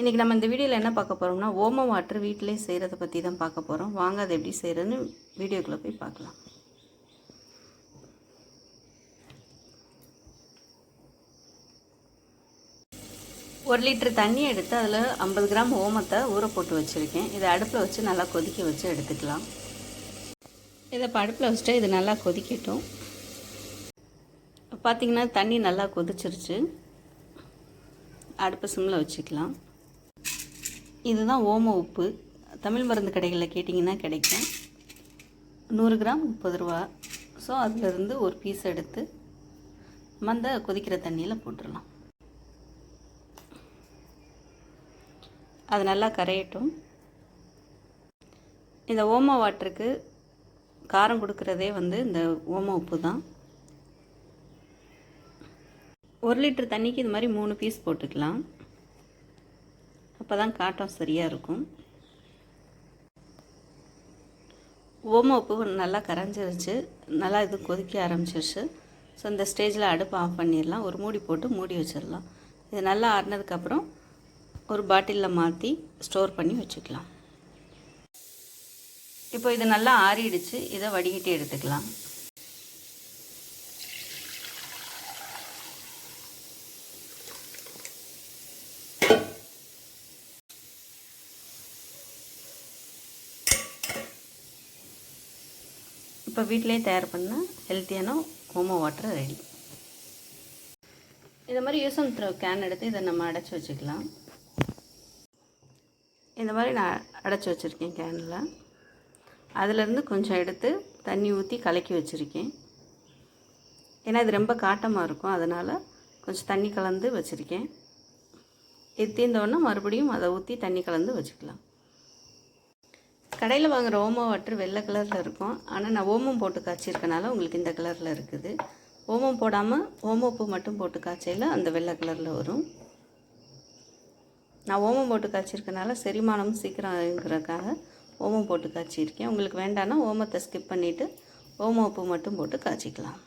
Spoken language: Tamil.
இன்றைக்கி நம்ம இந்த வீடியோவில் என்ன பார்க்க போகிறோம்னா ஓம வாட்டர் வீட்டிலே செய்கிறத பற்றி தான் பார்க்க போகிறோம் வாங்க அதை எப்படி செய்கிறதுன்னு வீடியோக்குள்ளே போய் பார்க்கலாம். ஒரு லிட்டர் தண்ணி எடுத்து அதில் ஐம்பது கிராம் ஓமத்தை ஊற போட்டு வச்சுருக்கேன். இதை அடுப்பில் வச்சு நல்லா கொதிக்க வச்சு எடுத்துக்கலாம். இதை இப்போ அடுப்பில் வச்சுட்டு இது நல்லா கொதிக்கட்டும். பார்த்திங்கன்னா தண்ணி நல்லா கொதிச்சிருச்சு. அடுப்பு சிம்மில் வச்சுக்கலாம். இதுதான் ஓம உப்பு. தமிழ் மருந்து கடைகளில் கேட்டிங்கன்னா கிடைக்கும். நூறு கிராம் முப்பது ரூபா. ஸோ அதிலிருந்து ஒரு பீஸ் எடுத்து மந்த கொதிக்கிற தண்ணியில் போட்டுடலாம் அது நல்லா கரையட்டும். இந்த ஓம வாட்டருக்கு காரம் கொடுக்குறதே வந்து இந்த ஓம உப்பு தான் ஒரு லிட்டர் தண்ணிக்கு இது மாதிரி மூணு பீஸ் போட்டுக்கலாம். அப்போ தான் காட்டம் சரியாக இருக்கும். ஓம உப்பு நல்லா கரைஞ்சிருச்சு. நல்லா இது கொதிக்க ஆரம்பிச்சிருச்சு. ஸோ இந்த ஸ்டேஜில் அடுப்பு ஆஃப் பண்ணிடலாம். ஒரு மூடி போட்டு மூடி வச்சிடலாம். இது நல்லா ஆறினதுக்கப்புறம் ஒரு பாட்டிலில் மாற்றி ஸ்டோர் பண்ணி வச்சுக்கலாம். இப்போ இது நல்லா ஆறிடுச்சு. இதை வடிகட்டி எடுத்துக்கலாம். இப்போ வீட்டிலே தயார் பண்ண ஹெல்த்தியான ஓமோ வாட்டர் ரெடி. இந்த மாதிரி யூஸ் அண்ட் த்ரோ கேன் எடுத்து இதை நம்ம அடைச்சி வச்சுக்கலாம். இந்த மாதிரி நான் அடைச்சி வச்சுருக்கேன் கேனில் அதிலேருந்து கொஞ்சம் எடுத்து தண்ணி ஊற்றி கலக்கி வச்சுருக்கேன். ஏன்னா இது ரொம்ப காட்டமாக இருக்கும் அதனால் கொஞ்சம் தண்ணி கலந்து வச்சுருக்கேன். இது தீர்ந்தோடனே மறுபடியும் அதை ஊற்றி தண்ணி கலந்து வச்சுக்கலாம். கடையில் வாங்குகிற ஓமோ வாட்டர் வெள்ளை கலரில் இருக்கும். ஆனால் நான் ஓமம் போட்டு காய்ச்சிருக்கனால உங்களுக்கு இந்த கலரில் இருக்குது. ஓமம் போடாமல் ஓமோப்பு மட்டும் போட்டு காய்ச்சையில் அந்த வெள்ளை கலரில் வரும். நான் ஓமம் போட்டு காய்ச்சிருக்கனால செரிமானம் சீக்கிரம்ங்கிறதுக்காக ஓமம் போட்டு காய்ச்சிருக்கேன். உங்களுக்கு வேண்டாம்னா ஓமத்தை ஸ்கிப் பண்ணிவிட்டு ஓம உப்பு மட்டும் போட்டு காய்ச்சிக்கலாம்.